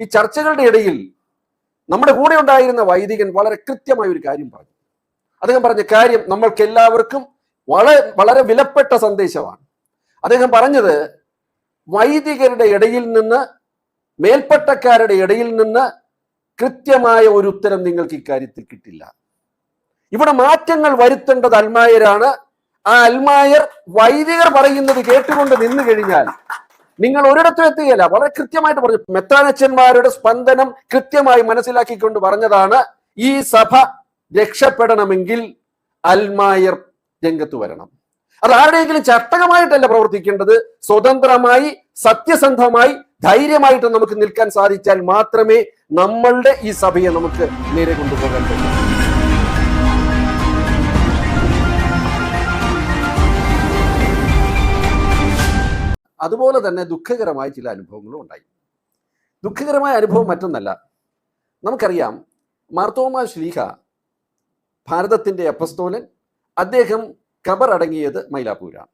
ഈ ചർച്ചകളുടെ ഇടയിൽ നമ്മുടെ കൂടെ ഉണ്ടായിരുന്ന വൈദികൻ വളരെ കൃത്യമായ ഒരു കാര്യം പറഞ്ഞു. അദ്ദേഹം പറഞ്ഞ കാര്യം നമ്മൾക്ക് എല്ലാവർക്കും വളരെ വളരെ വിലപ്പെട്ട സന്ദേശമാണ്. അദ്ദേഹം പറഞ്ഞത് വൈദികരുടെ ഇടയിൽ നിന്ന് മേൽപ്പട്ടക്കാരുടെ ഇടയിൽ നിന്ന് കൃത്യമായ ഒരു ഉത്തരം നിങ്ങൾക്ക് ഇക്കാര്യത്തിൽ കിട്ടില്ല. ഇവിടെ മാറ്റങ്ങൾ വരുത്തേണ്ടത് അൽമായരാണ്. ആ അൽമായർ വൈദികർ പറയുന്നത് കേട്ടുകൊണ്ട് നിന്നു കഴിഞ്ഞാൽ നിങ്ങൾ ഒരിടത്തും എത്തുകയില്ല. വളരെ കൃത്യമായിട്ട് പറഞ്ഞു. മെത്താനച്ചന്മാരുടെ സ്പന്ദനം കൃത്യമായി മനസ്സിലാക്കിക്കൊണ്ട് പറഞ്ഞതാണ് ഈ സഭ രക്ഷപ്പെടണമെങ്കിൽ അൽമായർ രംഗത്ത് വരണം. അത് ആരുടെയെങ്കിലും ചട്ടകമായിട്ടല്ല പ്രവർത്തിക്കേണ്ടത് സ്വതന്ത്രമായി സത്യസന്ധമായി ധൈര്യമായിട്ട് നമുക്ക് നിൽക്കാൻ സാധിച്ചാൽ മാത്രമേ നമ്മളുടെ ഈ സഭയെ നമുക്ക് നേരെ കൊണ്ടുപോകാൻ കഴിയൂ. അതുപോലെ തന്നെ ദുഃഖകരമായ ചില അനുഭവങ്ങളും ഉണ്ടായി. ദുഃഖകരമായ അനുഭവം മറ്റൊന്നല്ല. നമുക്കറിയാം മാർത്തോമ ശ്ലീഹ ഭാരതത്തിന്റെ അപ്പസ്തോലൻ അദ്ദേഹം കബറടങ്ങിയത് മൈലാപ്പൂരാണ്.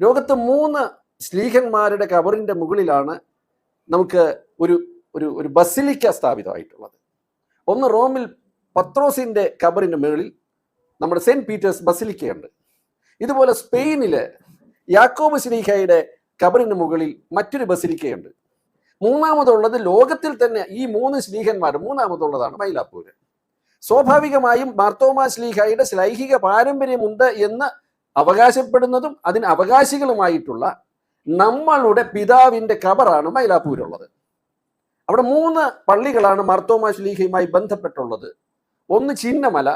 ലോകത്ത് മൂന്ന് ശ്ലീഹന്മാരുടെ കബറിന്റെ മുകളിലാണ് നമുക്ക് ഒരു ഒരു ഒരു ബസിലിക്ക സ്ഥാപിതമായിട്ടുള്ളത്. ഒന്ന് റോമിൽ പത്രോസിന്റെ കബറിന്റെ മുകളിൽ നമ്മുടെ സെന്റ് പീറ്റേഴ്സ് ബസിലിക്കയുണ്ട്. ഇതുപോലെ സ്പെയിനിൽ യാക്കോബ് ശ്ലീഹയുടെ കബറിന് മുകളിൽ മറ്റൊരു ബസിലിക്കയുണ്ട് മൂന്നാമതുള്ളത് ലോകത്തിൽ തന്നെ ഈ മൂന്ന് ശ്ലീഹന്മാർ മൂന്നാമതുള്ളതാണ് മൈലാപ്പൂര്. സ്വാഭാവികമായും മാർത്തോമാ ശ്ലീഹയുടെ ശ്ലൈഹിക പാരമ്പര്യമുണ്ട് എന്ന് അവകാശപ്പെടുന്നതും അതിന് അവകാശികളുമായിട്ടുള്ള നമ്മളുടെ പിതാവിന്റെ കബറാണ് മൈലാപ്പൂരുള്ളത്. അവിടെ മൂന്ന് പള്ളികളാണ് മാർത്തോമാ ശ്ലീഹയുമായി ബന്ധപ്പെട്ടുള്ളത്. ഒന്ന് ചിന്നമല.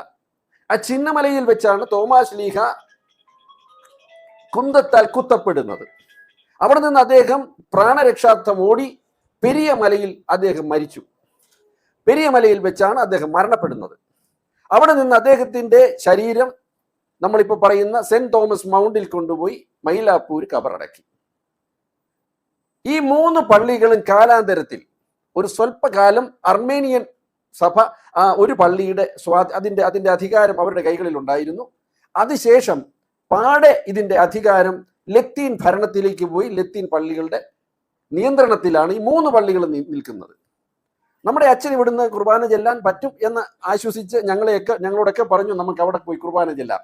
ആ ചിന്നമലയിൽ വെച്ചാണ് തോമാ ലീഹ കുന്തത്താൽ കുത്തപ്പെടുന്നത്. അവിടെ നിന്ന് അദ്ദേഹം പ്രാണരക്ഷാർത്ഥം ഓടി പെരിയ മലയിൽ അദ്ദേഹം മരിച്ചു. പെരിയ മലയിൽ വെച്ചാണ് അദ്ദേഹം മരണപ്പെടുന്നത്. അവിടെ നിന്ന് അദ്ദേഹത്തിന്റെ ശരീരം നമ്മളിപ്പോൾ പറയുന്ന സെന്റ് തോമസ് മൗണ്ടിൽ കൊണ്ടുപോയി മൈലാപ്പൂർ കബറടക്കി. ഈ മൂന്ന് പള്ളികളും കാലാന്തരത്തിൽ ഒരു സ്വല്പകാലം അർമേനിയൻ സഭ ഒരു പള്ളിയുടെ സ്വാ അതിന്റെ അതിന്റെ അധികാരം അവരുടെ കൈകളിൽ ഉണ്ടായിരുന്നു അതിനുശേഷം പാടെ ഇതിന്റെ അധികാരം ലത്തീൻ ഭരണത്തിലേക്ക് പോയി ലത്തീൻ പള്ളികളുടെ നിയന്ത്രണത്തിലാണ് ഈ മൂന്ന് പള്ളികൾ നിൽക്കുന്നത്. നമ്മുടെ അച്ഛൻ ഇവിടുന്ന് കുർബാന ചെല്ലാൻ പറ്റും എന്ന് ആശ്വസിച്ച് ഞങ്ങളെയൊക്കെ ഞങ്ങളോടൊക്കെ പറഞ്ഞു നമുക്ക് അവിടെ പോയി കുർബാന ചെല്ലാം.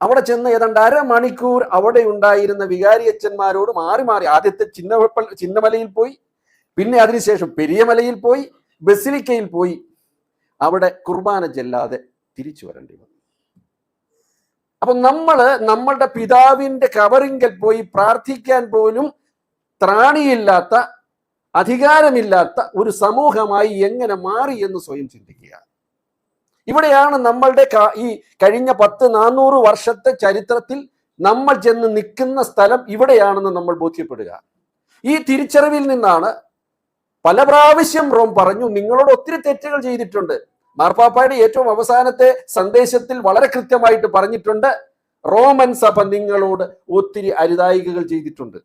അവിടെ ചെന്ന് ഏതാണ്ട് അരമണിക്കൂർ അവിടെ ഉണ്ടായിരുന്ന വികാരി അച്ഛന്മാരോട് മാറി മാറി ആദ്യത്തെ ചിന്ന ചിന്നമലയിൽ പോയി പിന്നെ അതിനുശേഷം പെരിയമലയിൽ പോയി ബസിലിക്കയിൽ പോയി അവിടെ കുർബാന ചെല്ലാതെ തിരിച്ചു വരേണ്ടി വന്നു. അപ്പൊ നമ്മൾ നമ്മളുടെ പിതാവിന്റെ കവറിങ്കൽ പോയി പ്രാർത്ഥിക്കാൻ പോലും ത്രാണിയില്ലാത്ത അധികാരമില്ലാത്ത ഒരു സമൂഹമായി എങ്ങനെ മാറി എന്ന് സ്വയം ചിന്തിക്കുക. ഇവിടെയാണ് നമ്മളുടെ ഈ കഴിഞ്ഞ പത്ത് നാനൂറ് വർഷത്തെ ചരിത്രത്തിൽ നമ്മൾ ചെന്ന് നിൽക്കുന്ന സ്ഥലം ഇവിടെയാണെന്ന് നമ്മൾ ബോധ്യപ്പെടുക. ഈ തിരിച്ചറിവിൽ നിന്നാണ് പല പ്രാവശ്യം റോം പറഞ്ഞു നിങ്ങളോട് ഒത്തിരി തെറ്റുകൾ ചെയ്തിട്ടുണ്ട്. മാർപ്പാപ്പയുടെ ഏറ്റവും അവസാനത്തെ സന്ദേശത്തിൽ വളരെ കൃത്യമായിട്ട് പറഞ്ഞിട്ടുണ്ട് റോമൻ സഭ നിങ്ങളോട് ഒത്തിരി അരുതായികകൾ ചെയ്തിട്ടുണ്ട്.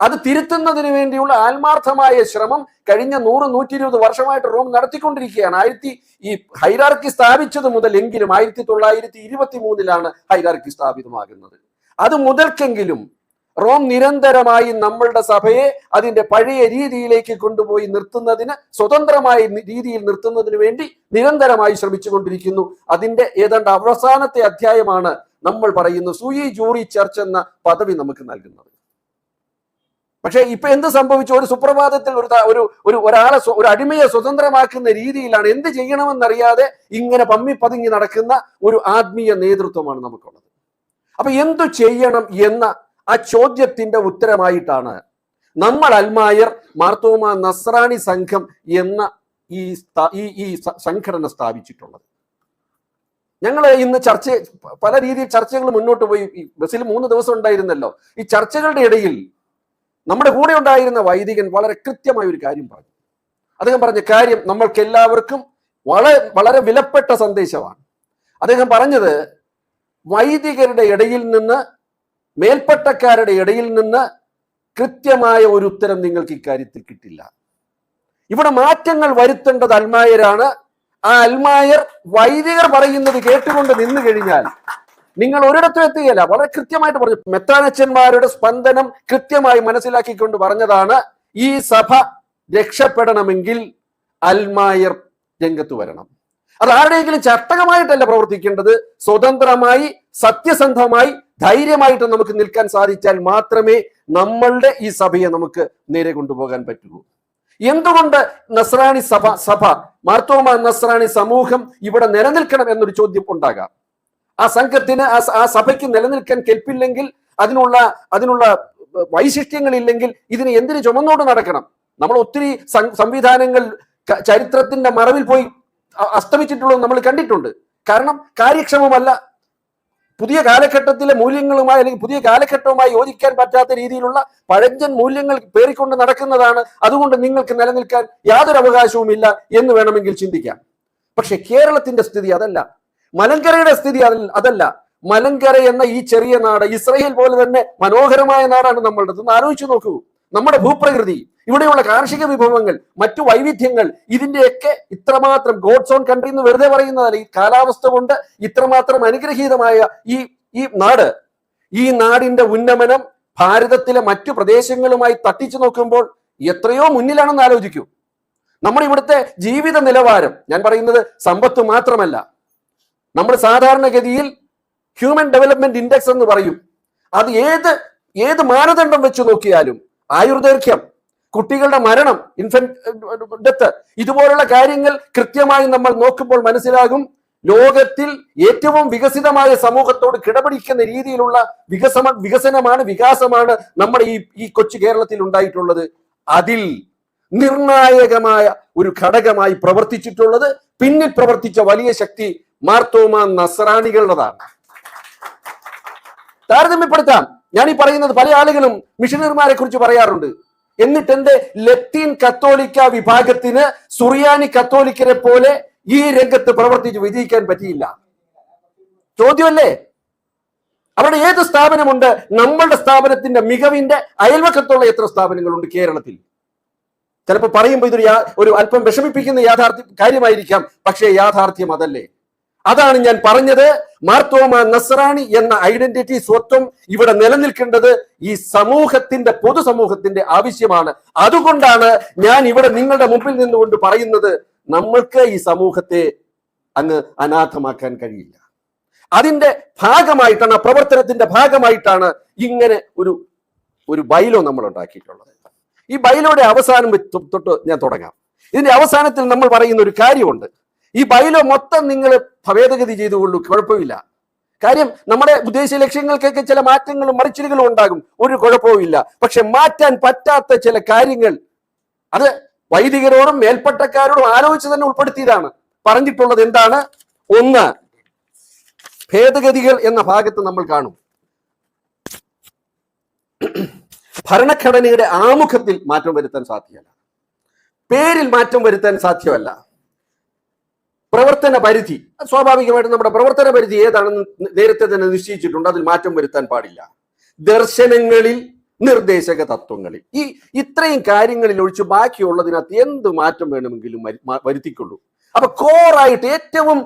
അത് തിരുത്തുന്നതിന് വേണ്ടിയുള്ള ആത്മാർത്ഥമായ ശ്രമം കഴിഞ്ഞ നൂറ് നൂറ്റി ഇരുപത് വർഷമായിട്ട് റോം നടത്തിക്കൊണ്ടിരിക്കുകയാണ്. ആയിരത്തി ഈ ഹൈറാർക്കി സ്ഥാപിച്ചത് മുതൽ എങ്കിലും ആയിരത്തി തൊള്ളായിരത്തി ഇരുപത്തി മൂന്നിലാണ് ഹൈറാർക്കി സ്ഥാപിതമാകുന്നത്. അത് മുതൽക്കെങ്കിലും റോം നിരന്തരമായി നമ്മളുടെ സഭയെ അതിന്റെ പഴയ രീതിയിലേക്ക് കൊണ്ടുപോയി നിർത്തുന്നതിന് സ്വതന്ത്രമായ രീതിയിൽ നിർത്തുന്നതിന് വേണ്ടി നിരന്തരമായി ശ്രമിച്ചുകൊണ്ടിരിക്കുന്നു. അതിന്റെ ഏതാണ്ട് അവസാനത്തെ അധ്യായമാണ് നമ്മൾ പറയുന്ന സൂയി ജൂറി ചർച്ച് എന്ന പദവി നമുക്ക് നൽകുന്നത്. പക്ഷേ ഇപ്പൊ എന്ത് സംഭവിച്ചു? ഒരു സുപ്രഭാതത്തിൽ ഒരു ഒരു ഒരു ഒരാളെ ഒരു അടിമയെ സ്വതന്ത്രമാക്കുന്ന രീതിയിലാണ് എന്ത് ചെയ്യണമെന്നറിയാതെ ഇങ്ങനെ പമ്മി പതുങ്ങി നടക്കുന്ന ഒരു ആത്മീയ നേതൃത്വമാണ് നമുക്കുള്ളത്. അപ്പൊ എന്തു ചെയ്യണം എന്ന ആ ചോദ്യത്തിന്റെ ഉത്തരമായിട്ടാണ് നമ്മൾ അൽമായർ മാർത്തോമ നസ്രാണി സംഘം എന്ന ഈ ഈ സംഘടന സ്ഥാപിച്ചിട്ടുള്ളത്. ഞങ്ങൾ ഇന്ന് ചർച്ച പല രീതിയിൽ ചർച്ചകൾ മുന്നോട്ട് പോയി. ബസ്സിൽ മൂന്ന് ദിവസം ഉണ്ടായിരുന്നല്ലോ. ഈ ചർച്ചകളുടെ ഇടയിൽ നമ്മുടെ കൂടെ ഉണ്ടായിരുന്ന വൈദികൻ വളരെ കൃത്യമായ ഒരു കാര്യം പറഞ്ഞു. അദ്ദേഹം പറഞ്ഞ കാര്യം നമ്മൾക്ക് എല്ലാവർക്കും വളരെ വളരെ വിലപ്പെട്ട സന്ദേശമാണ്. അദ്ദേഹം പറഞ്ഞത് വൈദികരുടെ ഇടയിൽ നിന്ന് മേൽപ്പട്ടക്കാരുടെ ഇടയിൽ നിന്ന് കൃത്യമായ ഒരു ഉത്തരം നിങ്ങൾക്ക് ഇക്കാര്യത്തിൽ കിട്ടില്ല. ഇവിടെ മാറ്റങ്ങൾ വരുത്തേണ്ടത് അൽമായരാണ്. ആ അൽമായർ വൈദികർ പറയുന്നത് കേട്ടുകൊണ്ട് നിന്നു കഴിഞ്ഞാൽ നിങ്ങൾ ഒരിടത്തും എത്തുകയില്ല. വളരെ കൃത്യമായിട്ട് പറഞ്ഞു. മെത്താനച്ചന്മാരുടെ സ്പന്ദനം കൃത്യമായി മനസ്സിലാക്കിക്കൊണ്ട് പറഞ്ഞതാണ് ഈ സഭ രക്ഷപ്പെടണമെങ്കിൽ അൽമായർ രംഗത്ത് വരണം. അത് ആരുടെയെങ്കിലും ചട്ടകമായിട്ടല്ല പ്രവർത്തിക്കേണ്ടത്. സ്വതന്ത്രമായി സത്യസന്ധമായി ധൈര്യമായിട്ട് നമുക്ക് നിൽക്കാൻ സാധിച്ചാൽ മാത്രമേ നമ്മളുടെ ഈ സഭയെ നമുക്ക് നേരെ കൊണ്ടുപോകാൻ പറ്റുള്ളൂ. എന്തുകൊണ്ട് നസ്രാണി സഭ സഭ മാർത്തോമ നസ്രാണി സമൂഹം ഇവിടെ നിലനിൽക്കണം എന്നൊരു ചോദ്യം ഉണ്ടാകാം. ആ സംഘത്തിന് ആ സഭയ്ക്ക് നിലനിൽക്കാൻ കെൽപ്പില്ലെങ്കിൽ അതിനുള്ള അതിനുള്ള വൈശിഷ്ട്യങ്ങൾ ഇല്ലെങ്കിൽ ഇതിന് എന്തിനു ചുമന്നോട് നടക്കണം? നമ്മൾ ഒത്തിരി സംവിധാനങ്ങൾ ചരിത്രത്തിന്റെ മറവിൽ പോയി അസ്തമിച്ചിട്ടുള്ളത് നമ്മൾ കണ്ടിട്ടുണ്ട്. കാരണം കാര്യക്ഷമമല്ല. പുതിയ കാലഘട്ടത്തിലെ മൂല്യങ്ങളുമായി അല്ലെങ്കിൽ പുതിയ കാലഘട്ടവുമായി യോജിക്കാൻ പറ്റാത്ത രീതിയിലുള്ള പഴഞ്ചൻ മൂല്യങ്ങൾ പേറിക്കൊണ്ട് നടക്കുന്നതാണ്. അതുകൊണ്ട് നിങ്ങൾക്ക് നിലനിൽക്കാൻ യാതൊരു അവകാശവുമില്ല എന്ന് വേണമെങ്കിൽ ചിന്തിക്കാം. പക്ഷെ കേരളത്തിന്റെ സ്ഥിതി അതല്ല. മലങ്കരയുടെ സ്ഥിതി അതല്ല. മലങ്കര എന്ന ഈ ചെറിയ നാട് ഇസ്രയേൽ പോലെ തന്നെ മനോഹരമായ നാടാണ് നമ്മളുടെ ഒന്ന് ആലോചിച്ചു നോക്കൂ. നമ്മുടെ ഭൂപ്രകൃതി ഇവിടെയുള്ള കാർഷിക വിഭവങ്ങൾ മറ്റു വൈവിധ്യങ്ങൾ ഇതിന്റെയൊക്കെ ഇത്രമാത്രം ഗോഡ്സ് ഓൺ കൺട്രി എന്ന് വെറുതെ പറയുന്നതല്ല. ഈ കാലാവസ്ഥ കൊണ്ട് ഇത്രമാത്രം അനുഗ്രഹീതമായ ഈ ഈ നാട് ഈ നാടിന്റെ ഉന്നമനം ഭാരതത്തിലെ മറ്റു പ്രദേശങ്ങളുമായി തട്ടിച്ചു നോക്കുമ്പോൾ എത്രയോ മുന്നിലാണെന്ന് ആലോചിക്കൂ. നമ്മുടെ ഇവിടുത്തെ ജീവിത നിലവാരം ഞാൻ പറയുന്നത് സമ്പത്ത് മാത്രമല്ല. നമ്മൾ സാധാരണഗതിയിൽ ഹ്യൂമൻ ഡെവലപ്മെന്റ് ഇൻഡെക്സ് എന്ന് പറയും. അത് ഏത് ഏത് മാനദണ്ഡം വെച്ച് നോക്കിയാലും ആയുർദൈർഘ്യം കുട്ടികളുടെ മരണം ഇൻഫന്റ് ഡെത്ത് ഇതുപോലുള്ള കാര്യങ്ങൾ കൃത്യമായി നമ്മൾ നോക്കുമ്പോൾ മനസ്സിലാകും. ലോകത്തിൽ ഏറ്റവും വികസിതമായ സമൂഹത്തോട് കിടപിടിക്കുന്ന രീതിയിലുള്ള വികസന വികസനമാണ് വികാസമാണ് നമ്മുടെ ഈ ഈ കൊച്ചു കേരളത്തിൽ ഉണ്ടായിട്ടുള്ളത്. അതിൽ നിർണായകമായ ഒരു ഘടകമായി പ്രവർത്തിച്ചിട്ടുള്ളത് പിന്നിൽ പ്രവർത്തിച്ച വലിയ ശക്തി മാർത്തോമ നസ്രാണികളുടേതാണ്. താരതമ്യപ്പെടുത്താം. ഞാൻ ഈ പറയുന്നത് പല ആളുകളും മിഷനറിമാരെ കുറിച്ച് പറയാറുണ്ട്. എന്നിട്ട് എന്റെ ലത്തീൻ കത്തോലിക്ക വിഭാഗത്തിന് സുറിയാനി കത്തോലിക്കരെ പോലെ ഈ രംഗത്ത് പ്രവർത്തിച്ച് വിജയിക്കാൻ പറ്റിയില്ല. ചോദ്യമല്ലേ? അവിടെ ഏത് സ്ഥാപനമുണ്ട്? നമ്മളുടെ സ്ഥാപനത്തിന്റെ മികവിന്റെ അയൽവക്കത്തുള്ള എത്ര സ്ഥാപനങ്ങളുണ്ട് കേരളത്തിൽ? ചിലപ്പോൾ പറയുമ്പോൾ ഇതൊരു ഒരു അല്പം വിഷമിപ്പിക്കുന്ന യാഥാർത്ഥ്യ കാര്യമായിരിക്കാം പക്ഷേ യാഥാർത്ഥ്യം അതല്ലേ? അതാണ് ഞാൻ പറഞ്ഞത്. മാർത്തോമ നസ്രാണി എന്ന ഐഡന്റിറ്റി സ്വത്വം ഇവിടെ നിലനിൽക്കേണ്ടത് ഈ സമൂഹത്തിന്റെ പൊതുസമൂഹത്തിന്റെ ആവശ്യമാണ്. അതുകൊണ്ടാണ് ഞാൻ ഇവിടെ നിങ്ങളുടെ മുമ്പിൽ നിന്നുകൊണ്ട് പറയുന്നത് നമ്മൾക്ക് ഈ സമൂഹത്തെ അങ്ങ് അനാഥമാക്കാൻ കഴിയില്ല. അതിന്റെ ഭാഗമായിട്ടാണ് ആ പ്രവർത്തനത്തിന്റെ ഭാഗമായിട്ടാണ് ഇങ്ങനെ ഒരു ഒരു ബൈലോ നമ്മൾ ഉണ്ടാക്കിയിട്ടുള്ളത്. ഈ ബൈലോയുടെ അവസാനം തൊട്ട് ഞാൻ തുടങ്ങാം. ഇതിന്റെ അവസാനത്തിൽ നമ്മൾ പറയുന്ന ഒരു കാര്യമുണ്ട്. ഈ ബൈലോ മൊത്തം നിങ്ങൾ ഭേദഗതി ചെയ്തുകൊള്ളൂ കുഴപ്പമില്ല. കാര്യം നമ്മുടെ ഉദ്ദേശ ലക്ഷ്യങ്ങൾക്കൊക്കെ ചില മാറ്റങ്ങളും മറിച്ചിലുകളും ഉണ്ടാകും ഒരു കുഴപ്പവുമില്ല പക്ഷെ മാറ്റാൻ പറ്റാത്ത ചില കാര്യങ്ങൾ അത് വൈദികരോടും മേൽപ്പട്ടക്കാരോടും ആലോചിച്ച് തന്നെ ഉൾപ്പെടുത്തിയതാണ്. പറഞ്ഞിട്ടുള്ളത് എന്താണ്? ഒന്ന് ഭേദഗതികൾ എന്ന ഭാഗത്ത് നമ്മൾ കാണും. ഭരണഘടനയുടെ ആമുഖത്തിൽ മാറ്റം വരുത്താൻ സാധ്യമല്ല. പേരിൽ മാറ്റം വരുത്താൻ സാധ്യമല്ല. പ്രവർത്തന പരിധി. സ്വാഭാവികമായിട്ടും നമ്മുടെ പ്രവർത്തന പരിധി ഏതാണെന്ന് നേരത്തെ തന്നെ നിശ്ചയിച്ചിട്ടുണ്ട്. അതിൽ മാറ്റം വരുത്താൻ പാടില്ല. ദർശനങ്ങളിൽ നിർദ്ദേശക തത്വങ്ങളിൽ. ഈ ഇത്രയും കാര്യങ്ങളിൽ ഒഴിച്ച് ബാക്കിയുള്ളതിനകത്ത് എന്ത് മാറ്റം വേണമെങ്കിലും വരുത്തിക്കൊള്ളൂ. അപ്പൊ കോറായിട്ട് ഏറ്റവും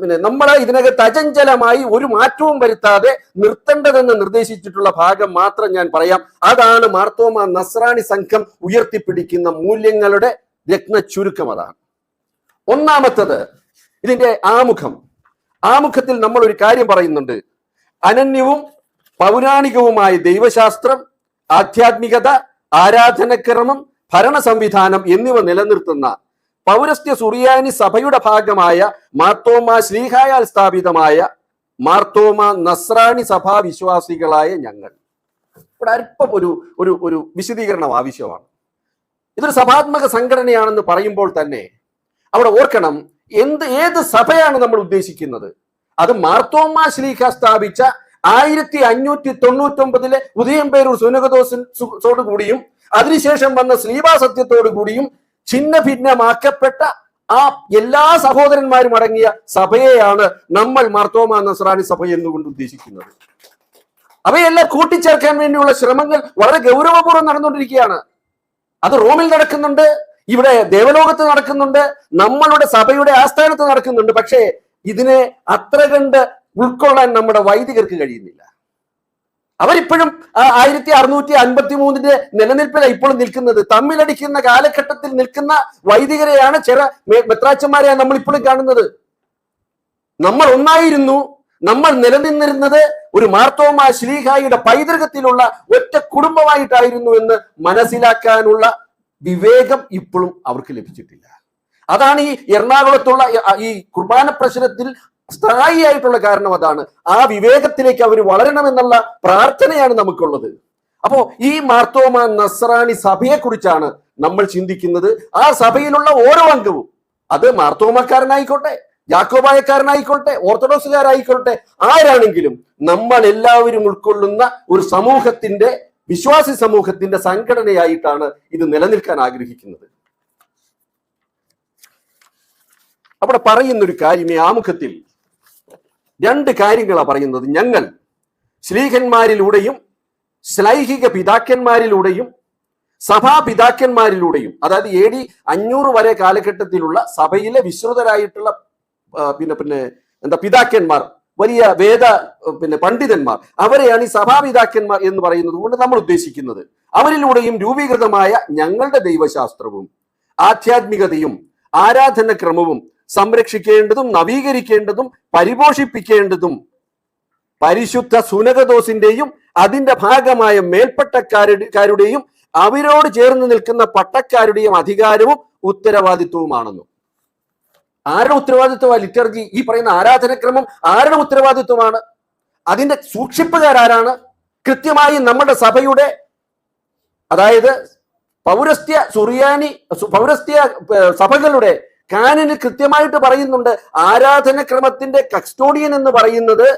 പിന്നെ നമ്മളെ ഇതിനകത്ത് അചഞ്ചലമായി ഒരു മാറ്റവും വരുത്താതെ നിർത്തേണ്ടതെന്ന് നിർദ്ദേശിച്ചിട്ടുള്ള ഭാഗം മാത്രം ഞാൻ പറയാം. അതാണ് മാർത്തോമ നസ്രാണി സംഘം ഉയർത്തിപ്പിടിക്കുന്ന മൂല്യങ്ങളുടെ രത്ന ചുരുക്കം അതാണ്. ഒന്നാമത്തത് ഇതിന്റെ ആമുഖം. ആമുഖത്തിൽ നമ്മൾ ഒരു കാര്യം പറയുന്നുണ്ട്. അനന്യവും പൗരാണികവുമായ ദൈവശാസ്ത്രം ആധ്യാത്മികത ആരാധനക്രമം ഭരണ സംവിധാനം എന്നിവ നിലനിർത്തുന്ന പൗരസ്ത്യ സുറിയാനി സഭയുടെ ഭാഗമായ മാർത്തോമ ശ്രീഹായാൽ സ്ഥാപിതമായ മാർത്തോമ നസ്രാണി സഭാ വിശ്വാസികളായ ഞങ്ങൾ. ഇവിടെ അല്പം ഒരു ഒരു ഒരു വിശദീകരണം ആവശ്യമാണ്. ഇതൊരു സഭാത്മക സംഘടനയാണെന്ന് പറയുമ്പോൾ തന്നെ അവിടെ ഓർക്കണം എന്ത് ഏത് സഭയാണ് നമ്മൾ ഉദ്ദേശിക്കുന്നത്? അത് മാർത്തോമ ശ്ലീഖ സ്ഥാപിച്ച ആയിരത്തി അഞ്ഞൂറ്റി തൊണ്ണൂറ്റി ഒമ്പതിലെ ഉദയംപേരൂർ സുനകദോസോട് കൂടിയും അതിനുശേഷം വന്ന ശ്രീവാസത്യത്തോടു കൂടിയും ഛിന്ന ഭിന്നമാക്കപ്പെട്ട ആ എല്ലാ സഹോദരന്മാരും അടങ്ങിയ സഭയെയാണ് നമ്മൾ മാർത്തോമ നസ്രാണി സഭ എന്നുകൊണ്ട് ഉദ്ദേശിക്കുന്നത്? അവയെല്ലാം കൂട്ടിച്ചേർക്കാൻ വേണ്ടിയുള്ള ശ്രമങ്ങൾ വളരെ ഗൗരവപൂർവം നടന്നുകൊണ്ടിരിക്കുകയാണ്. അത് റോമിൽ നടക്കുന്നുണ്ട്. ഇവിടെ ദേവലോകത്ത് നടക്കുന്നുണ്ട് നമ്മളുടെ സഭയുടെ ആസ്ഥാനത്ത് നടക്കുന്നുണ്ട് പക്ഷേ ഇതിനെ അത്ര കണ്ട് ഉൾക്കൊള്ളാൻ നമ്മുടെ വൈദികർക്ക് കഴിയുന്നില്ല. അവരിപ്പോഴും ആയിരത്തി അറുന്നൂറ്റി അൻപത്തി മൂന്നിന്റെ നിലനിൽപ്പിലാണ് ഇപ്പോഴും നിൽക്കുന്നത്. തമ്മിലടിക്കുന്ന കാലഘട്ടത്തിൽ നിൽക്കുന്ന വൈദികരെയാണ് ചില മെത്രാച്ചന്മാരെയാണ് നമ്മൾ ഇപ്പോഴും കാണുന്നത്. നമ്മൾ ഒന്നായിരുന്നു നമ്മൾ നിലനിന്നിരുന്നത് ഒരു മാർത്തോമ ശ്രീഹായിയുടെ പൈതൃകത്തിലുള്ള ഒറ്റ കുടുംബമായിട്ടായിരുന്നു എന്ന് മനസ്സിലാക്കാനുള്ള വിവേകം ഇപ്പോഴും അവർക്ക് ലഭിച്ചിട്ടില്ല. അതാണ് ഈ എറണാകുളത്തുള്ള ഈ- കുർബാന പ്രശ്നത്തിൽ സ്ഥായിയായിട്ടുള്ള കാരണം അതാണ്. ആ വിവേകത്തിലേക്ക് അവർ വളരണമെന്നുള്ള പ്രാർത്ഥനയാണ് നമുക്കുള്ളത്. അപ്പോ ഈ മാർത്തോമ നസ്രാണി സഭയെ കുറിച്ചാണ് നമ്മൾ ചിന്തിക്കുന്നത്. ആ സഭയിലുള്ള ഓരോ അംഗവും അത് മാർത്തോമക്കാരനായിക്കോട്ടെ യാക്കോബായക്കാരനായിക്കോട്ടെ ഓർത്തഡോക്സുകാരായിക്കോട്ടെ ആരാണെങ്കിലും നമ്മൾ എല്ലാവരും ഉൾക്കൊള്ളുന്ന ഒരു സമൂഹത്തിന്റെ വിശ്വാസി സമൂഹത്തിന്റെ സംഘടനയായിട്ടാണ് ഇത് നിലനിൽക്കാൻ ആഗ്രഹിക്കുന്നത്. അവിടെ പറയുന്നൊരു കാര്യം ഈ ആമുഖത്തിൽ രണ്ട് കാര്യങ്ങളാണ് പറയുന്നത്. ഞങ്ങൾ ശ്ലീഹന്മാരിലൂടെയും ശ്ലൈഹിക പിതാക്കന്മാരിലൂടെയും സഭാപിതാക്കന്മാരിലൂടെയും അതായത് എ ഡി അഞ്ഞൂറ് വരെ കാലഘട്ടത്തിലുള്ള സഭയിലെ വിശ്രുതരായിട്ടുള്ള പിന്നെ പിന്നെ എന്താ പിതാക്കന്മാർ വലിയ വേദ പിന്നെ പണ്ഡിതന്മാർ. അവരെയാണ് ഈ സഭാപിതാക്കന്മാർ എന്ന് പറയുന്നത് കൊണ്ട് നമ്മൾ ഉദ്ദേശിക്കുന്നത്. അവരിലൂടെയും രൂപീകൃതമായ ഞങ്ങളുടെ ദൈവശാസ്ത്രവും ആധ്യാത്മികതയും ആരാധനക്രമവും സംരക്ഷിക്കേണ്ടതും നവീകരിക്കേണ്ടതും പരിപോഷിപ്പിക്കേണ്ടതും പരിശുദ്ധ സുനകദോസിന്റെയും അതിന്റെ ഭാഗമായ മേൽപ്പട്ടക്കാരുടെയും അവരോട് ചേർന്ന് നിൽക്കുന്ന പട്ടക്കാരുടെയും അധികാരവും ഉത്തരവാദിത്വവുമാണെന്നും. ആരുടെ ഉത്തരവാദിത്വമാണ് ലിറ്റർജി? ഈ പറയുന്ന ആരാധനക്രമം ആരുടെ ഉത്തരവാദിത്വമാണ്? അതിന്റെ സൂക്ഷിപ്പുകാരാരാണ്? കൃത്യമായി നമ്മുടെ സഭയുടെ അതായത് പൗരസ്ത്യ സുറിയാനി പൗരസ്ത്യ സഭകളുടെ കാനന് കൃത്യമായിട്ട് പറയുന്നുണ്ട്. ആരാധനക്രമത്തിന്റെ കസ്റ്റോഡിയൻ എന്ന് പറയുന്നത്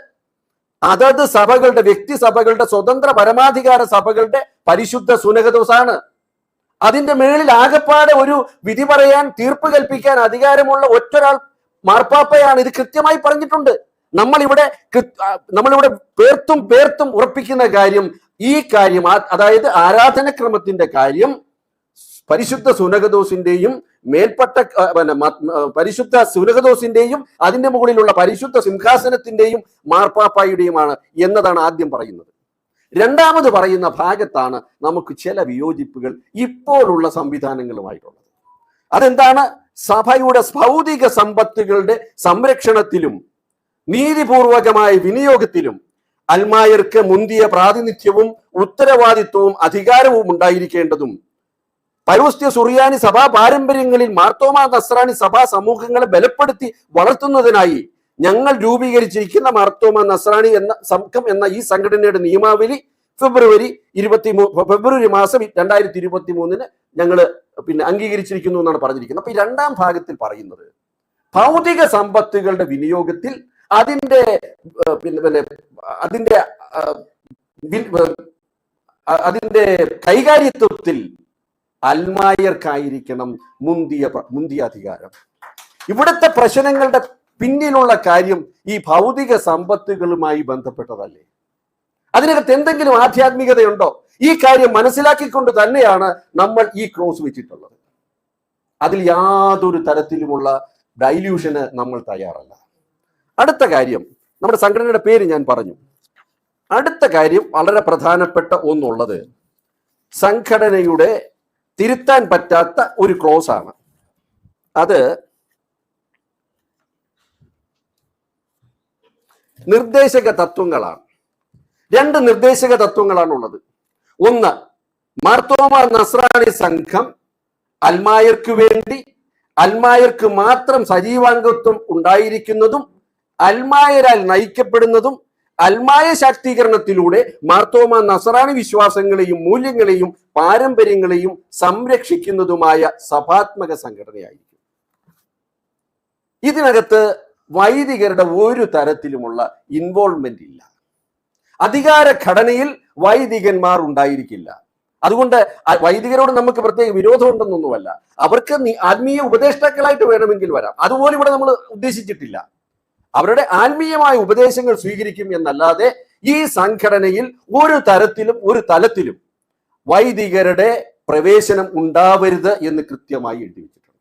അതത് സഭകളുടെ വ്യക്തി സഭകളുടെ സ്വതന്ത്ര പരമാധികാര സഭകളുടെ പരിശുദ്ധ സുനകദോസാണ് അതിന്റെ മേളിൽ ആകപ്പാടെ ഒരു വിധി പറയാൻ തീർപ്പ് കൽപ്പിക്കാൻ അധികാരമുള്ള ഒറ്റൊരാൾ മാർപ്പാപ്പയാണ്. ഇത് കൃത്യമായി പറഞ്ഞിട്ടുണ്ട്. നമ്മളിവിടെ നമ്മളിവിടെ പേർത്തും പേർത്തും ഉറപ്പിക്കുന്ന കാര്യം ഈ കാര്യം അതായത് ആരാധനക്രമത്തിന്റെ കാര്യം പരിശുദ്ധ സുനകദോസിന്റെയും മേൽപ്പെട്ട പരിശുദ്ധ സുനകദോസിന്റെയും അതിന്റെ മുകളിലുള്ള പരിശുദ്ധ സിംഹാസനത്തിന്റെയും മാർപ്പാപ്പായുടെയുമാണ് എന്നതാണ് ആദ്യം പറയുന്നത്. രണ്ടാമത് പറയുന്ന ഭാഗത്താണ് നമുക്ക് ചില വിയോജിപ്പുകൾ ഇപ്പോഴുള്ള സംവിധാനങ്ങളുമായിട്ടുള്ളത്. അതെന്താണ്? സഭയുടെ ഭൗതിക സമ്പത്തുകളുടെ സംരക്ഷണത്തിലും നീതിപൂർവകമായ വിനിയോഗത്തിലും അൽമായർക്ക് മുന്തിയ പ്രാതിനിധ്യവും ഉത്തരവാദിത്വവും അധികാരവും ഉണ്ടായിരിക്കേണ്ടതും പരോസ്ത്യ സുറിയാനി സഭാ പാരമ്പര്യങ്ങളിൽ മാർത്തോമ നസ്രാണി സഭാ സമൂഹങ്ങളെ ബലപ്പെടുത്തി വളർത്തുന്നതിനായി ഞങ്ങൾ രൂപീകരിച്ചിരിക്കുന്ന മാർത്തോമ നസ്രാണി എന്ന സംഘം എന്ന ഈ സംഘടനയുടെ നിയമാവലി ഫെബ്രുവരി ഇരുപത്തി ഫെബ്രുവരി മാസം രണ്ടായിരത്തി ഇരുപത്തി മൂന്നിന് ഞങ്ങൾ പിന്നെ അംഗീകരിച്ചിരിക്കുന്നു എന്നാണ് പറഞ്ഞിരിക്കുന്നത്. അപ്പൊ രണ്ടാം ഭാഗത്തിൽ പറയുന്നത് ഭൗതിക സമ്പത്തുകളുടെ വിനിയോഗത്തിൽ അതിന്റെ പിന്നെ അതിന്റെ അതിന്റെ കൈകാര്യത്വത്തിൽ അൽമായർക്കായിരിക്കണം മുന്തിയ മുന്തിയ അധികാരം. ഇവിടുത്തെ പ്രശ്നങ്ങളുടെ പിന്നിലുള്ള കാര്യം ഈ ഭൗതിക സമ്പത്തുകളുമായി ബന്ധപ്പെട്ടതല്ലേ? അതിനകത്ത് എന്തെങ്കിലും ആധ്യാത്മികതയുണ്ടോ? ഈ കാര്യം മനസ്സിലാക്കിക്കൊണ്ട് തന്നെയാണ് നമ്മൾ ഈ ക്രോസ് വെച്ചിട്ടുള്ളത്. അതിൽ യാതൊരു തരത്തിലുമുള്ള ഡൈല്യൂഷന് നമ്മൾ തയ്യാറല്ല. അടുത്ത കാര്യം നമ്മുടെ സംഘടനയുടെ പേര് ഞാൻ പറഞ്ഞു. അടുത്ത കാര്യം വളരെ പ്രധാനപ്പെട്ട ഒന്നുള്ളത് സംഘടനയുടെ തിരുത്താൻ പറ്റാത്ത ഒരു ക്ലോസ് ആണ്. അത് നിർദ്ദേശക തത്വങ്ങളാണ്. രണ്ട് നിർദ്ദേശക തത്വങ്ങളാണ് ഉള്ളത്. ഒന്ന് മാർത്തോമ നസ്രാണി സംഘം അൽമായർക്ക് വേണ്ടി അൽമായർക്ക് മാത്രം സജീവാംഗത്വം ഉണ്ടായിരിക്കുന്നതും അൽമായരാൽ നയിക്കപ്പെടുന്നതും അൽമായ ശാക്തീകരണത്തിലൂടെ മാർത്തോമ നസറാണി വിശ്വാസങ്ങളെയും മൂല്യങ്ങളെയും പാരമ്പര്യങ്ങളെയും സംരക്ഷിക്കുന്നതുമായ സഭാത്മക സംഘടനയായിരിക്കും. ഇതിനകത്ത് വൈദികരുടെ ഒരു തരത്തിലുമുള്ള ഇൻവോൾവ്മെന്റ് ഇല്ല. അധികാര ഘടനയിൽ വൈദികന്മാർ ഉണ്ടായിരിക്കില്ല. അതുകൊണ്ട് വൈദികരോട് നമുക്ക് പ്രത്യേക വിരോധമുണ്ടെന്നൊന്നുമല്ല. അവർക്ക് ആത്മീയ ഉപദേഷ്ടാക്കളായിട്ട് വേണമെങ്കിൽ വരാം. അതുപോലെ ഇവിടെ നമ്മൾ ഉദ്ദേശിച്ചിട്ടില്ല. അവരുടെ ആത്മീയമായ ഉപദേശങ്ങൾ സ്വീകരിക്കും എന്നല്ലാതെ ഈ സംഘടനയിൽ ഒരു തരത്തിലും ഒരു തലത്തിലും വൈദികരുടെ പ്രവേശനം ഉണ്ടാവരുത് എന്ന് കൃത്യമായി എഴുതി വെച്ചിട്ടുണ്ട്.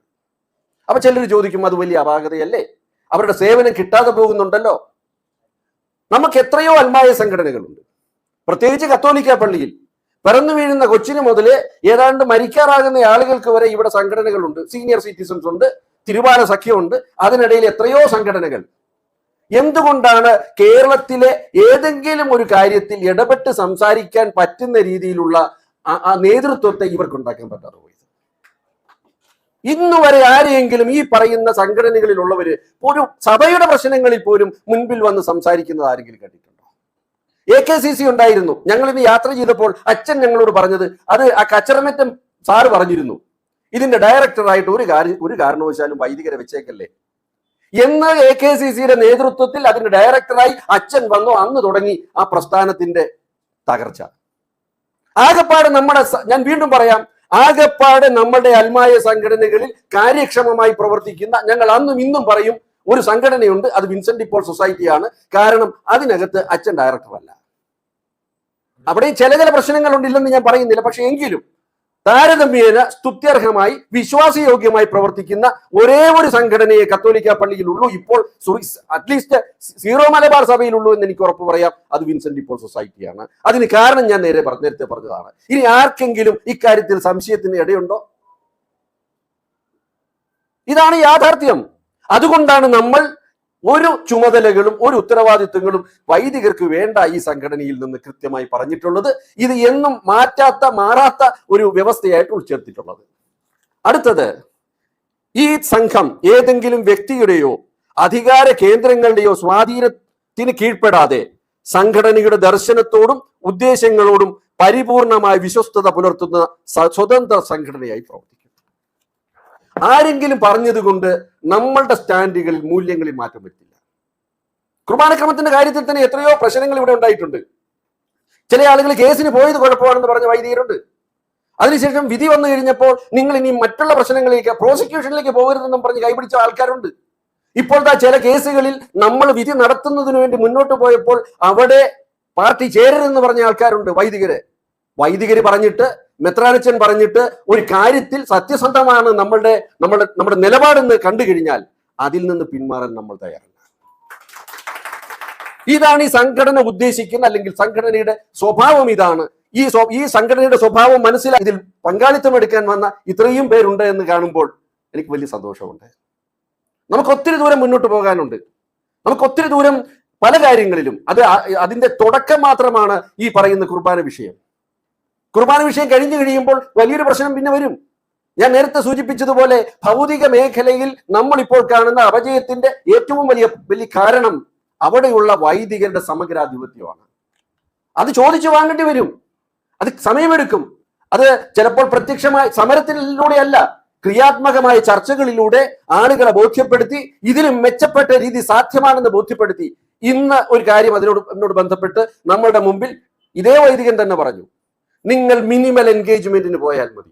അപ്പൊ ചിലർ ചോദിക്കും അത് വലിയ അപാകതയല്ലേ? അവരുടെ സേവനം കിട്ടാതെ പോകുന്നുണ്ടല്ലോ. നമുക്ക് എത്രയോ അൽമായ സംഘടനകളുണ്ട്. പ്രത്യേകിച്ച് കത്തോലിക്ക പള്ളിയിൽ പിറന്നു വീഴുന്ന കൊച്ചിന് മുതൽ ഏതാണ്ട് മരിക്കാറാകുന്ന ആളുകൾക്ക് വരെ ഇവിടെ സംഘടനകളുണ്ട്. സീനിയർ സിറ്റിസൺസ് ഉണ്ട് തിരുവാല സഖ്യമുണ്ട് അതിനിടയിൽ എത്രയോ സംഘടനകൾ. എന്തുകൊണ്ടാണ് കേരളത്തിലെ ഏതെങ്കിലും ഒരു കാര്യത്തിൽ ഇടപെട്ട് സംസാരിക്കാൻ പറ്റുന്ന രീതിയിലുള്ള നേതൃത്വത്തെ ഇവർക്ക് ഉണ്ടാക്കാൻ പറ്റാതെ ഇന്നു വരെ ആരെയെങ്കിലും ഈ പറയുന്ന സംഘടനകളിലുള്ളവര് ഒരു സഭയുടെ പ്രശ്നങ്ങളിൽ പോലും മുൻപിൽ വന്ന് സംസാരിക്കുന്നത് ആരെങ്കിലും കണ്ടിട്ടുണ്ടോ എ കെ സി സി ഉണ്ടായിരുന്നു. ഞങ്ങൾ ഇന്ന് യാത്ര ചെയ്തപ്പോൾ അച്ഛൻ ഞങ്ങളോട് പറഞ്ഞത് അത് ആ കച്ചറമറ്റം സാറ് പറഞ്ഞിരുന്നു. ഇതിന്റെ ഡയറക്ടറായിട്ട് ഒരു കാര്യം ഒരു കാരണവശാലും വൈദികരെ വെച്ചേക്കല്ലേ. എന്ന് എ കെ സി സിയുടെ നേതൃത്വത്തിൽ അതിന്റെ ഡയറക്ടറായി അച്ഛൻ വന്നു. അന്ന് തുടങ്ങി ആ പ്രസ്ഥാനത്തിന്റെ തകർച്ച. ആകെപ്പാട് നമ്മുടെ ഞാൻ വീണ്ടും പറയാം ആകപ്പാട് നമ്മുടെ അൽമായ സംഘടനകളിൽ കാര്യക്ഷമമായി പ്രവർത്തിക്കുന്ന ഞങ്ങൾ അന്നും ഇന്നും പറയും ഒരു സംഘടനയുണ്ട് അത് വിൻസെന്റ് ഇപ്പോൾ സൊസൈറ്റിയാണ് കാരണം അതിനകത്ത് അച്ഛൻ ഡയറക്ടറല്ല അവിടെ ചില ചില പ്രശ്നങ്ങളുണ്ടില്ലെന്ന് ഞാൻ പറയുന്നില്ല. പക്ഷെ എങ്കിലും താരതമ്യേന സ്തുത്യർഹമായി വിശ്വാസയോഗ്യമായി പ്രവർത്തിക്കുന്ന ഒരേ ഒരു സംഘടനയെ കത്തോലിക്ക പള്ളിയിലുള്ളൂ. ഇപ്പോൾ അറ്റ്ലീസ്റ്റ് സീറോ മലബാർ സഭയിലുള്ളൂ എന്ന് എനിക്ക് ഉറപ്പ് പറയാം. അത് വിൻസെന്റ് ഇപ്പോൾ സൊസൈറ്റിയാണ്. അതിന് കാരണം ഞാൻ നേരെ പറഞ്ഞു നേരത്തെ പറഞ്ഞതാണ്. ഇനി ആർക്കെങ്കിലും ഇക്കാര്യത്തിൽ സംശയത്തിന് ഇടയുണ്ടോ? ഇതാണ് യാഥാർത്ഥ്യം. അതുകൊണ്ടാണ് നമ്മൾ ഒരു ചുമതലകളും ഒരു ഉത്തരവാദിത്വങ്ങളും വൈദികർക്ക് വേണ്ട ഈ സംഘടനയിൽ നിന്ന് കൃത്യമായി പറഞ്ഞിട്ടുള്ളത്. ഇത് എന്നും മാറ്റാത്ത മാറാത്ത ഒരു വ്യവസ്ഥയായിട്ട് ഉൾച്ചേർത്തിട്ടുള്ളത്. അടുത്തത് ഈ സംഘം ഏതെങ്കിലും വ്യക്തിയുടെയോ അധികാര കേന്ദ്രങ്ങളുടെയോ സ്വാധീനത്തിന് കീഴ്പ്പെടാതെ സംഘടനയുടെ ദർശനത്തോടും ഉദ്ദേശങ്ങളോടും പരിപൂർണമായ വിശ്വസ്തത പുലർത്തുന്ന സ്വതന്ത്ര സംഘടനയായി പ്രവർത്തിക്കും ആരെങ്കിലും പറഞ്ഞതുകൊണ്ട് നമ്മളുടെ സ്റ്റാൻഡുകളിൽ മൂല്യങ്ങളിൽ മാറ്റം വരുത്തില്ല. കുർബാനക്രമത്തിന്റെ കാര്യത്തിൽ തന്നെ എത്രയോ പ്രശ്നങ്ങൾ ഇവിടെ ഉണ്ടായിട്ടുണ്ട്. ചില ആളുകൾ കേസിന് പോയത് കുഴപ്പമാണെന്ന് പറഞ്ഞ വൈദികരുണ്ട് അതിനുശേഷം വിധി വന്നു കഴിഞ്ഞപ്പോൾ നിങ്ങൾ ഇനി മറ്റുള്ള പ്രശ്നങ്ങളിലേക്ക് പ്രോസിക്യൂഷനിലേക്ക് പോകരുതെന്നും പറഞ്ഞ് കൈപിടിച്ച ആൾക്കാരുണ്ട്. ഇപ്പോഴത്തെ ചില കേസുകളിൽ നമ്മൾ വിധി നടത്തുന്നതിന് വേണ്ടി മുന്നോട്ട് പോയപ്പോൾ അവിടെ പാർട്ടി ചേരരുതെന്ന് പറഞ്ഞ ആൾക്കാരുണ്ട് വൈദികര്. വൈദികര് പറഞ്ഞിട്ട് മെത്രാനച്ചൻ പറഞ്ഞിട്ട് ഒരു കാര്യത്തിൽ സത്യസന്ധമാണ് നമ്മളുടെ നമ്മുടെ നമ്മുടെ നിലപാടെന്ന് കണ്ടു കഴിഞ്ഞാൽ അതിൽ നിന്ന് പിന്മാറാൻ നമ്മൾ തയ്യാറല്ല. ഇതാണ് ഈ സംഘടന ഉദ്ദേശിക്കുന്ന അല്ലെങ്കിൽ സംഘടനയുടെ സ്വഭാവം ഇതാണ്. ഈ ഈ സംഘടനയുടെ സ്വഭാവം മനസ്സിലാക്കി ഇതിൽ പങ്കാളിത്തം എടുക്കാൻ വന്ന ഇത്രയും പേരുണ്ട് എന്ന് കാണുമ്പോൾ എനിക്ക് വലിയ സന്തോഷമുണ്ട്. നമുക്ക് ഒത്തിരി ദൂരം മുന്നോട്ട് പോകാനുണ്ട്. നമുക്ക് ഒത്തിരി ദൂരം പല കാര്യങ്ങളിലും അത് അതിന്റെ തുടക്കം മാത്രമാണ് ഈ പറയുന്ന കുർബാന വിഷയം. കുർബാന വിഷയം കഴിഞ്ഞു കഴിയുമ്പോൾ വലിയൊരു പ്രശ്നം പിന്നെ വരും. ഞാൻ നേരത്തെ സൂചിപ്പിച്ചതുപോലെ ഭൗതിക മേഖലയിൽ നമ്മൾ ഇപ്പോൾ കാണുന്ന അപജയത്തിന്റെ ഏറ്റവും വലിയ വലിയ കാരണം അവിടെയുള്ള വൈദികരുടെ സമഗ്രാധിപത്യമാണ്. അത് ചോദിച്ചു വാങ്ങേണ്ടി വരും. അത് സമയമെടുക്കും. അത് ചിലപ്പോൾ പ്രത്യക്ഷമായ സമരത്തിലൂടെയല്ല ക്രിയാത്മകമായ ചർച്ചകളിലൂടെ ആളുകളെ ബോധ്യപ്പെടുത്തി ഇതിലും മെച്ചപ്പെട്ട രീതി സാധ്യമാണെന്ന് ബോധ്യപ്പെടുത്തി ഇന്ന് ഒരു കാര്യം അതിനോട് എന്നോട് ബന്ധപ്പെട്ട് നമ്മളുടെ മുമ്പിൽ ഇതേ വൈദികൻ തന്നെ പറഞ്ഞു. നിങ്ങൾ മിനിമൽ എൻഗേജ്മെന്റിന് പോയാൽ മതി.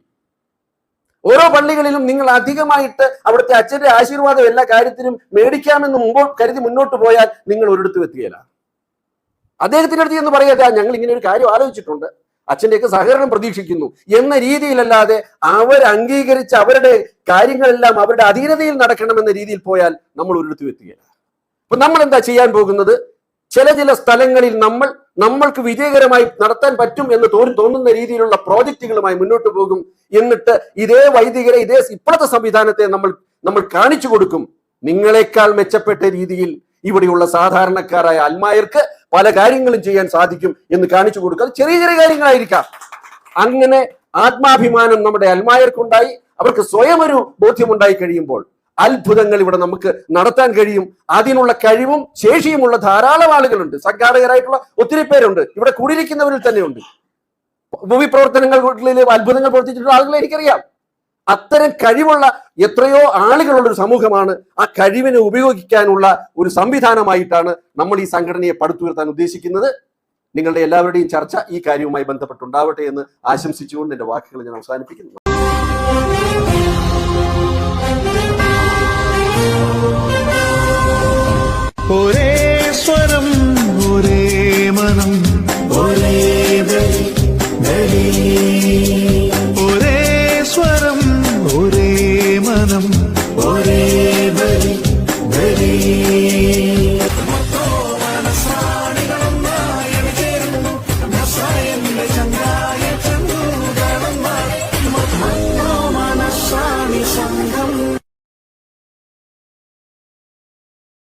ഓരോ പള്ളികളിലും നിങ്ങൾ അധികമായിട്ട് അവിടുത്തെ അച്ഛന്റെ ആശീർവാദം എല്ലാ കാര്യത്തിനും മേടിക്കാമെന്ന് മുമ്പ് കരുതി മുന്നോട്ട് പോയാൽ നിങ്ങൾ ഒരിടത്തും എത്തുകയില്ല. അദ്ദേഹത്തിന്റെ അടുത്ത് എന്ന് പറയാതെ ഞങ്ങൾ ഇങ്ങനെ ഒരു കാര്യം ആലോചിച്ചിട്ടുണ്ട്. അച്ഛന്റെയൊക്കെ സഹകരണം പ്രതീക്ഷിക്കുന്നു. എന്ന രീതിയിലല്ലാതെ അവർ അംഗീകരിച്ച് അവരുടെ കാര്യങ്ങളെല്ലാം അവരുടെ അധീനതയിൽ നടക്കണമെന്ന രീതിയിൽ പോയാൽ നമ്മൾ ഒരിടത്തും എത്തുകയില്ല. അപ്പൊ നമ്മൾ എന്താ ചെയ്യാൻ പോകുന്നത്? ചില ചില സ്ഥലങ്ങളിൽ നമ്മൾ നമ്മൾക്ക് വിജയകരമായി നടത്താൻ പറ്റും എന്ന് തോന്നി തോന്നുന്ന രീതിയിലുള്ള പ്രോജക്റ്റുകളുമായി മുന്നോട്ട് പോകും എന്നിട്ട് ഇതേ വൈദികരെ ഇതേ ഇപ്പോഴത്തെ സംവിധാനത്തെ നമ്മൾ നമ്മൾ കാണിച്ചു കൊടുക്കും. നിങ്ങളെക്കാൾ മെച്ചപ്പെട്ട രീതിയിൽ ഇവിടെയുള്ള സാധാരണക്കാരായ അൽമായർക്ക് പല കാര്യങ്ങളും ചെയ്യാൻ സാധിക്കും എന്ന് കാണിച്ചു കൊടുക്കുക ചെറിയ ചെറിയ കാര്യങ്ങളായിരിക്കാം. അങ്ങനെ ആത്മാഭിമാനം നമ്മുടെ അൽമായർക്കുണ്ടായി. അവർക്ക് സ്വയം ഒരു ബോധ്യമുണ്ടായി കഴിയുമ്പോൾ അത്ഭുതങ്ങൾ ഇവിടെ നമുക്ക് നടത്താൻ കഴിയും. അതിനുള്ള കഴിവും ശേഷിയുമുള്ള ധാരാളം ആളുകളുണ്ട്. സംഘാടകരായിട്ടുള്ള ഒത്തിരി പേരുണ്ട്. ഇവിടെ കൂടിയിരിക്കുന്നവരിൽ തന്നെയുണ്ട്. ഭൂമി പ്രവർത്തനങ്ങളിൽ അത്ഭുതങ്ങൾ പ്രവർത്തിച്ചിട്ടുള്ള ആളുകളെ എനിക്കറിയാം. അത്തരം കഴിവുള്ള എത്രയോ ആളുകളുള്ള ഒരു സമൂഹമാണ് ആ കഴിവിനെ ഉപയോഗിക്കാനുള്ള ഒരു സംവിധാനമായിട്ടാണ് നമ്മൾ ഈ സംഘടനയെ പടുത്തുയർത്താൻ ഉദ്ദേശിക്കുന്നത്. നിങ്ങളുടെ എല്ലാവരുടെയും ചർച്ച ഈ കാര്യവുമായി ബന്ധപ്പെട്ടുണ്ടാവട്ടെ എന്ന് ആശംസിച്ചുകൊണ്ട് എന്റെ വാക്കുകൾ ഞാൻ അവസാനിപ്പിക്കുന്നു. ഒരേ സ്വരം ഒരേ മനം.